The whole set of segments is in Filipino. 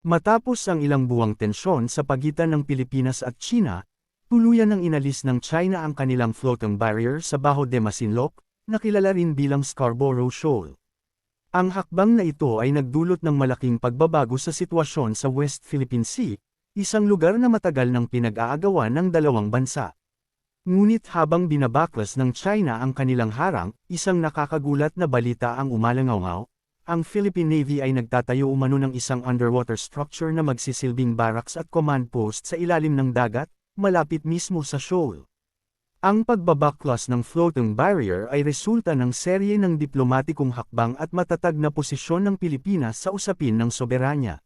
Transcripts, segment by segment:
Matapos ang ilang buwang tensyon sa pagitan ng Pilipinas at China, tuluyan ng inalis ng China ang kanilang floating barrier sa Baho de Masinloc, na kilala rin bilang Scarborough Shoal. Ang hakbang na ito ay nagdulot ng malaking pagbabago sa sitwasyon sa West Philippine Sea, isang lugar na matagal nang pinag-aagawan ng dalawang bansa. Ngunit habang binabaklas ng China ang kanilang harang, isang nakakagulat na balita ang umalangaw ang Philippine Navy ay nagtatayo umano ng isang underwater structure na magsisilbing barracks at command post sa ilalim ng dagat, malapit mismo sa shoal. Ang pagbabaklas ng floating barrier ay resulta ng serye ng diplomatikong hakbang at matatag na posisyon ng Pilipinas sa usapin ng soberanya.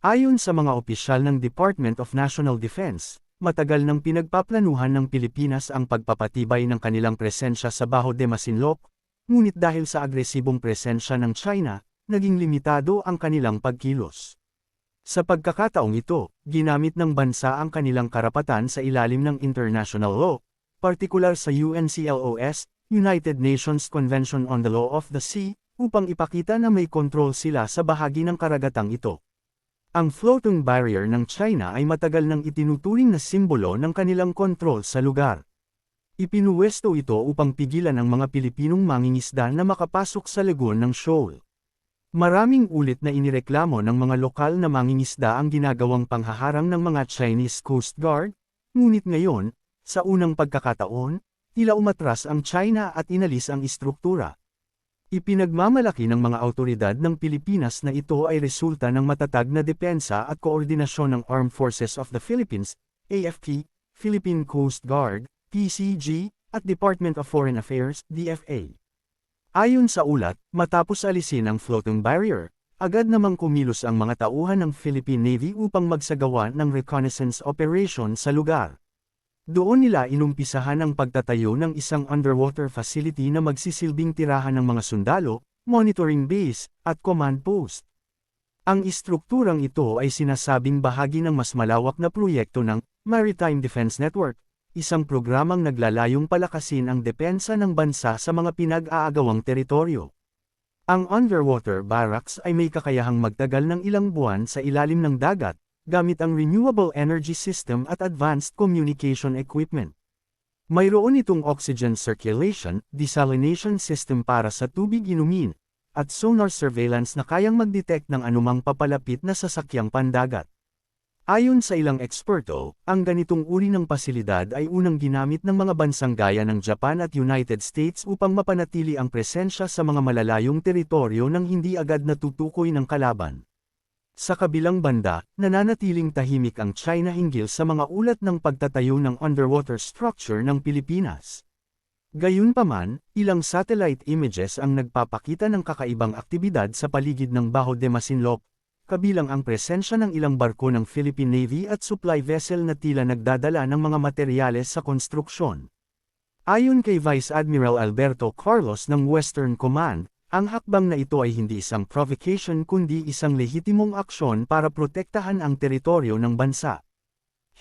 Ayon sa mga opisyal ng Department of National Defense, matagal nang pinagpaplanuhan ng Pilipinas ang pagpapatibay ng kanilang presensya sa Baho de Masinloc, ngunit dahil sa agresibong presensya ng China, naging limitado ang kanilang pagkilos. Sa pagkakataong ito, ginamit ng bansa ang kanilang karapatan sa ilalim ng international law, partikular sa UNCLOS, United Nations Convention on the Law of the Sea, upang ipakita na may kontrol sila sa bahagi ng karagatang ito. Ang floating barrier ng China ay matagal nang itinuturing na simbolo ng kanilang kontrol sa lugar. Ipinuwesto ito upang pigilan ang mga Pilipinong mangingisda na makapasok sa lagoon ng shoal. Maraming ulit na inireklamo ng mga lokal na mangingisda ang ginagawang panghaharang ng mga Chinese Coast Guard, ngunit ngayon, sa unang pagkakataon, tila umatras ang China at inalis ang istruktura. Ipinagmamalaki ng mga autoridad ng Pilipinas na ito ay resulta ng matatag na depensa at koordinasyon ng Armed Forces of the Philippines, AFP, Philippine Coast Guard, PCG, at Department of Foreign Affairs, DFA. Ayon sa ulat, matapos alisin ang floating barrier, agad namang kumilos ang mga tauhan ng Philippine Navy upang magsagawa ng reconnaissance operation sa lugar. Doon nila inumpisahan ang pagtatayo ng isang underwater facility na magsisilbing tirahan ng mga sundalo, monitoring base, at command post. Ang istrukturang ito ay sinasabing bahagi ng mas malawak na proyekto ng Maritime Defense Network, isang programang naglalayong palakasin ang depensa ng bansa sa mga pinag-aagawang teritoryo. Ang underwater barracks ay may kakayahang magtagal ng ilang buwan sa ilalim ng dagat, gamit ang renewable energy system at advanced communication equipment. Mayroon itong oxygen circulation, desalination system para sa tubig inumin, at sonar surveillance na kayang mag-detect ng anumang papalapit na sasakyang pandagat. Ayon sa ilang eksperto, ang ganitong uri ng pasilidad ay unang ginamit ng mga bansang gaya ng Japan at United States upang mapanatili ang presensya sa mga malalayong teritoryo nang hindi agad natutukoy ng kalaban. Sa kabilang banda, nananatiling tahimik ang China hinggil sa mga ulat ng pagtatayo ng underwater structure ng Pilipinas. Gayunpaman, ilang satellite images ang nagpapakita ng kakaibang aktibidad sa paligid ng Baho de Masinloc, kabilang ang presensya ng ilang barko ng Philippine Navy at supply vessel na tila nagdadala ng mga materyales sa konstruksyon. Ayon kay Vice Admiral Alberto Carlos ng Western Command, ang hakbang na ito ay hindi isang provocation kundi isang lehitimong aksyon para protektahan ang teritoryo ng bansa.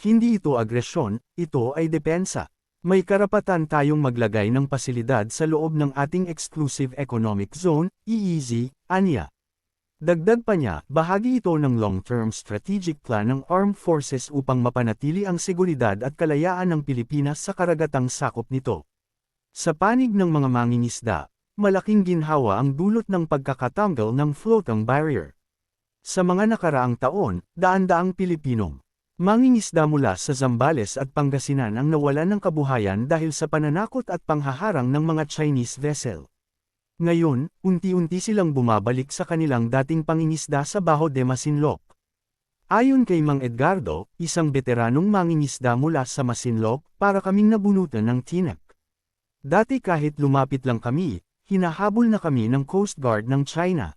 Hindi ito agresyon, ito ay depensa. May karapatan tayong maglagay ng pasilidad sa loob ng ating Exclusive Economic Zone, EEZ, anya. Dagdag pa niya, bahagi ito ng long-term strategic plan ng armed forces upang mapanatili ang seguridad at kalayaan ng Pilipinas sa karagatang sakop nito. Sa panig ng mga mangingisda, malaking ginhawa ang dulot ng pagkakatanggal ng floating barrier. Sa mga nakaraang taon, daan-daang Pilipinong mangingisda mula sa Zambales at Pangasinan ang nawalan ng kabuhayan dahil sa pananakot at panghaharang ng mga Chinese vessel. Ngayon, unti-unti silang bumabalik sa kanilang dating pangingisda sa Baho de Masinloc. Ayon kay Mang Edgardo, isang veteranong mangingisda mula sa Masinloc, para kaming nabunutan ng tinak. Dati kahit lumapit lang kami, hinahabol na kami ng Coast Guard ng China.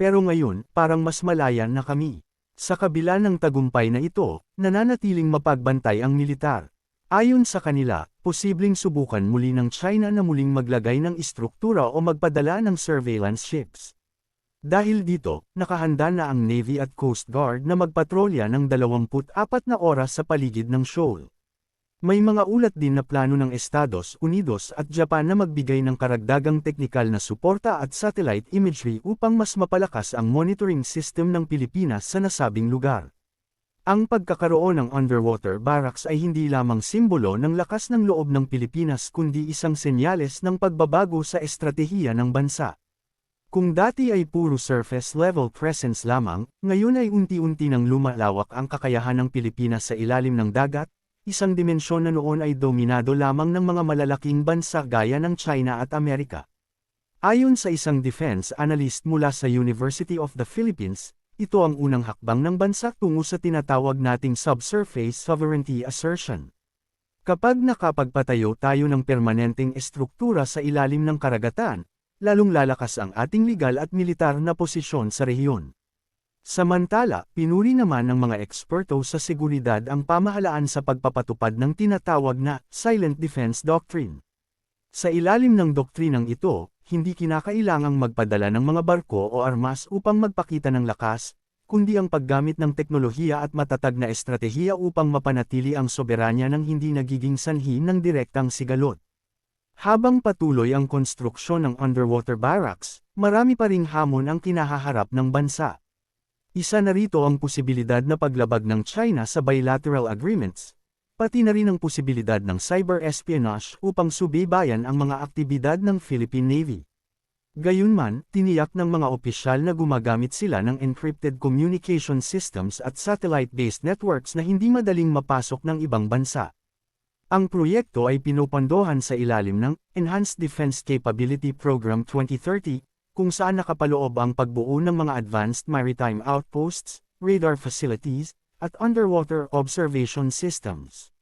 Pero ngayon, parang mas malaya na kami. Sa kabila ng tagumpay na ito, nananatiling mapagbantay ang militar. Ayon sa kanila, posibleng subukan muli ng China na muling maglagay ng istruktura o magpadala ng surveillance ships. Dahil dito, nakahanda na ang Navy at Coast Guard na magpatrolya ng 24 na oras sa paligid ng shoal. May mga ulat din na plano ng Estados Unidos at Japan na magbigay ng karagdagang teknikal na suporta at satellite imagery upang mas mapalakas ang monitoring system ng Pilipinas sa nasabing lugar. Ang pagkakaroon ng underwater barracks ay hindi lamang simbolo ng lakas ng loob ng Pilipinas kundi isang senyales ng pagbabago sa estratehiya ng bansa. Kung dati ay puro surface-level presence lamang, ngayon ay unti-unti nang lumalawak ang kakayahan ng Pilipinas sa ilalim ng dagat, isang dimensyon na noon ay dominado lamang ng mga malalaking bansa gaya ng China at Amerika. Ayon sa isang defense analyst mula sa University of the Philippines, ito ang unang hakbang ng bansa tungo sa tinatawag nating subsurface sovereignty assertion. Kapag nakapagpatayo tayo ng permanenteng estruktura sa ilalim ng karagatan, lalong lalakas ang ating legal at militar na posisyon sa rehiyon. Samantala, pinuri naman ng mga eksperto sa seguridad ang pamahalaan sa pagpapatupad ng tinatawag na Silent Defense Doctrine. Sa ilalim ng doktrinang ito, hindi kinakailangang magpadala ng mga barko o armas upang magpakita ng lakas, kundi ang paggamit ng teknolohiya at matatag na estratehiya upang mapanatili ang soberanya ng hindi nagiging sanhi ng direktang sigalot. Habang patuloy ang konstruksyon ng underwater barracks, marami pa ring hamon ang kinahaharap ng bansa. Isa na rito ang posibilidad na paglabag ng China sa bilateral agreements, pati na rin ang posibilidad ng cyber espionage upang subaybayan ang mga aktibidad ng Philippine Navy. Gayunman, tiniyak ng mga opisyal na gumagamit sila ng encrypted communication systems at satellite-based networks na hindi madaling mapasok ng ibang bansa. Ang proyekto ay pinupondohan sa ilalim ng Enhanced Defense Capability Program 2030 kung saan nakapaloob ang pagbuo ng mga advanced maritime outposts, radar facilities, at underwater observation systems.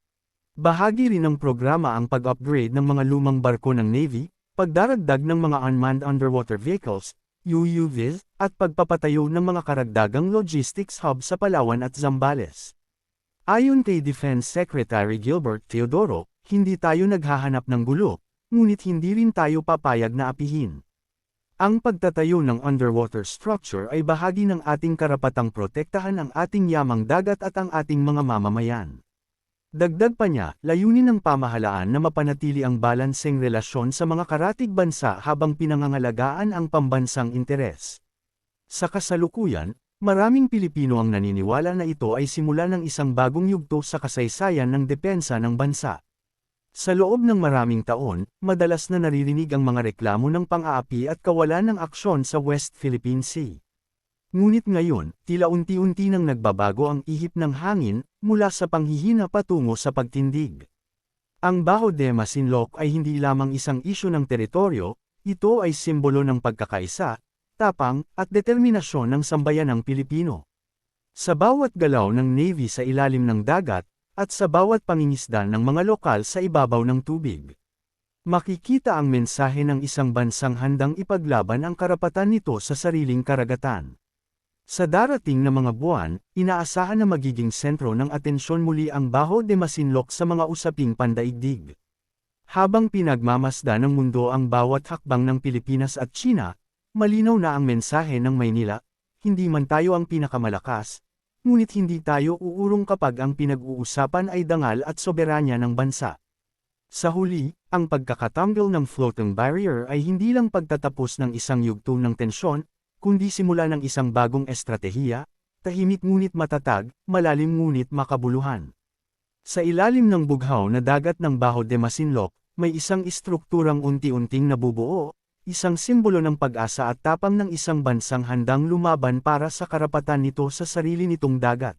Bahagi rin ng programa ang pag-upgrade ng mga lumang barko ng Navy, pagdaragdag ng mga unmanned underwater vehicles, UUVs, at pagpapatayo ng mga karagdagang logistics hub sa Palawan at Zambales. Ayon kay Defense Secretary Gilbert Teodoro, hindi tayo naghahanap ng gulo, ngunit hindi rin tayo papayag na apihin. Ang pagtatayo ng underwater structure ay bahagi ng ating karapatang protektahan ang ating yamang dagat at ang ating mga mamamayan. Dagdag pa niya, layunin ng pamahalaan na mapanatili ang balanseng relasyon sa mga karatig bansa habang pinangangalagaan ang pambansang interes. Sa kasalukuyan, maraming Pilipino ang naniniwala na ito ay simula ng isang bagong yugto sa kasaysayan ng depensa ng bansa. Sa loob ng maraming taon, madalas na naririnig ang mga reklamo ng pang-aapi at kawalan ng aksyon sa West Philippine Sea. Ngunit ngayon, tila unti-unti nang nagbabago ang ihip ng hangin, mula sa panghihina patungo sa pagtindig. Ang Baho de Masinloc ay hindi lamang isang isyu ng teritoryo, ito ay simbolo ng pagkakaisa, tapang, at determinasyon ng sambayanang Pilipino. Sa bawat galaw ng Navy sa ilalim ng dagat, at sa bawat pangingisda ng mga lokal sa ibabaw ng tubig. Makikita ang mensahe ng isang bansang handang ipaglaban ang karapatan nito sa sariling karagatan. Sa darating na mga buwan, inaasahan na magiging sentro ng atensyon muli ang Baho de Masinloc sa mga usaping pandaigdig. Habang pinagmamasda ng mundo ang bawat hakbang ng Pilipinas at China, malinaw na ang mensahe ng Maynila, hindi man tayo ang pinakamalakas, Ngunit hindi tayo uurong kapag ang pinag-uusapan ay dangal at soberanya ng bansa. Sa huli, ang pagkakatanggal ng floating barrier ay hindi lang pagtatapos ng isang yugto ng tensyon, kundi simula ng isang bagong estratehiya, tahimik ngunit matatag, malalim ngunit makabuluhan. Sa ilalim ng bughaw na dagat ng Baho de Masinloc, may isang istrukturang unti-unting nabubuo, Isang simbolo ng pag-asa at tapang ng isang bansang handang lumaban para sa karapatan nito sa sarili nitong dagat.